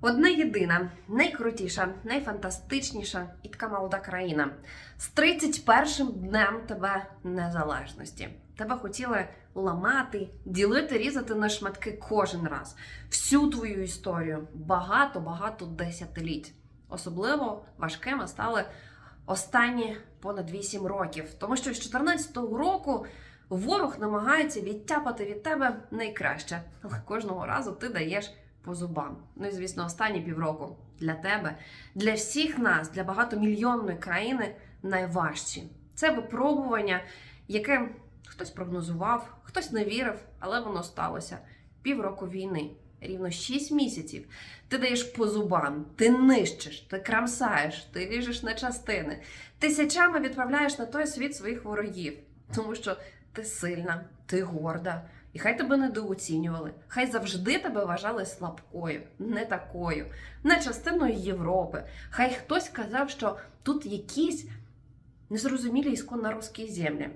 Одна єдина, найкрутіша, найфантастичніша і така молода країна з 31-м днем тебе незалежності. Тебе хотіли ламати, ділити, різати на шматки кожен раз. Всю твою історію багато-багато десятиліть. Особливо важкими стали останні понад 8 років. Тому що з 14-го року ворог намагається відтяпати від тебе найкраще, але кожного разу ти даєш по зубам. Ну і звісно, останні півроку для тебе, для всіх нас, для багатомільйонної країни найважчі. Це випробування, яке хтось прогнозував, хтось не вірив, але воно сталося. Півроку війни, рівно 6 місяців. Ти даєш по зубам, ти нищиш, ти крамсаєш, ти ріжеш на частини, тисячами відправляєш на той світ своїх ворогів, тому що ти сильна, ти горда. І хай тебе недооцінювали, хай завжди тебе вважали слабкою, не такою, не частиною Європи. Хай хтось казав, що тут якісь незрозумілі ісконно русські землі.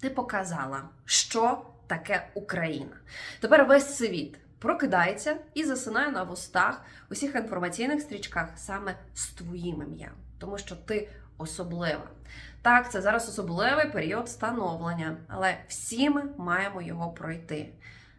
Ти показала, що таке Україна. Тепер весь світ прокидається і засинає на вустах усіх інформаційних стрічках саме з твоїм ім'ям, тому що ти особлива. Так, це зараз особливий період становлення, але всі ми маємо його пройти.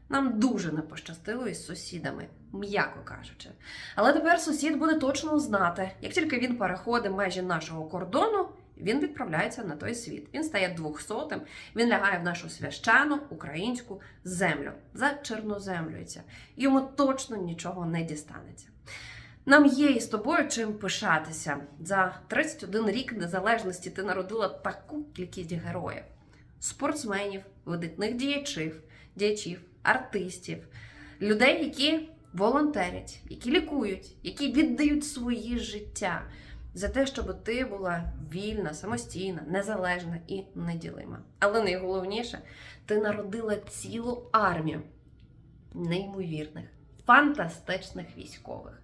Нам дуже не пощастило із сусідами, м'яко кажучи. Але тепер сусід буде точно знати, як тільки він переходить межі нашого кордону, він відправляється на той світ. Він стає двохсотим, він лягає в нашу священу українську землю, зачерноземлюється. І Йому точно нічого не дістанеться. Нам є із тобою чим пишатися. За 31 рік незалежності ти народила таку кількість героїв: спортсменів, видатних діячів, діячів, артистів, людей, які волонтерять, які лікують, які віддають свої життя за те, щоб ти була вільна, самостійна, незалежна і неділима. Але найголовніше, ти народила цілу армію неймовірних, фантастичних військових.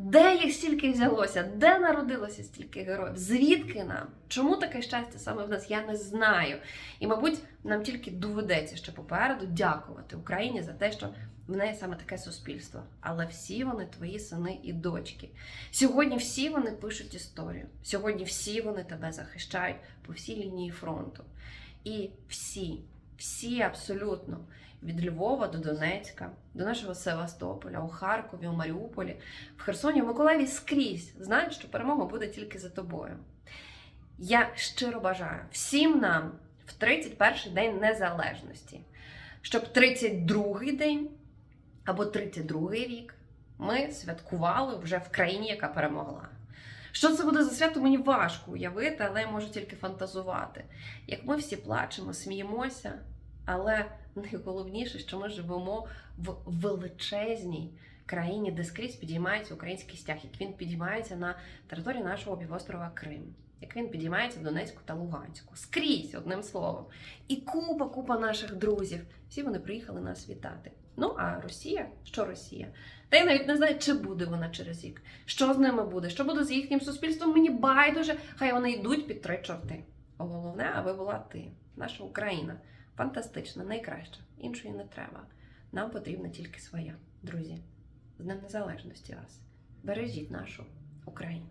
Де їх стільки взялося? Де народилося стільки героїв? Звідки нам? Чому таке щастя саме в нас? Я не знаю. І, мабуть, нам тільки доведеться ще попереду дякувати Україні за те, що в неї саме таке суспільство. Але всі вони твої сини і дочки. Сьогодні всі вони пишуть історію. Сьогодні всі вони тебе захищають по всій лінії фронту. І всі, всі абсолютно від Львова до Донецька, до нашого Севастополя, у Харкові, у Маріуполі, в Херсоні, в Миколаєві скрізь знають, що перемога буде тільки за тобою. Я щиро бажаю всім нам в 31-й день незалежності, щоб 32-й день або 32-й рік ми святкували вже в країні, яка перемогла. Що це буде за свято, мені важко уявити, але я можу тільки фантазувати. Як ми всі плачемо, сміємося, але найголовніше, що ми живемо в величезній країні, де скрізь підіймається український стяг, як він підіймається на території нашого півострова Крим, як він підіймається в Донецьку та Луганську. Скрізь, одним словом. І купа, купа наших друзів. Всі вони приїхали нас вітати. Ну а Росія, що Росія? Та я навіть не знаю, чи буде вона через рік. Що з ними буде? Що буде з їхнім суспільством? Мені байдуже, хай вони йдуть під три чорти. Головне, аби була ти, наша Україна. Фантастична, найкраща. Іншої не треба. Нам потрібна тільки своя. Друзі, з Днем Незалежності вас. Бережіть нашу Україну.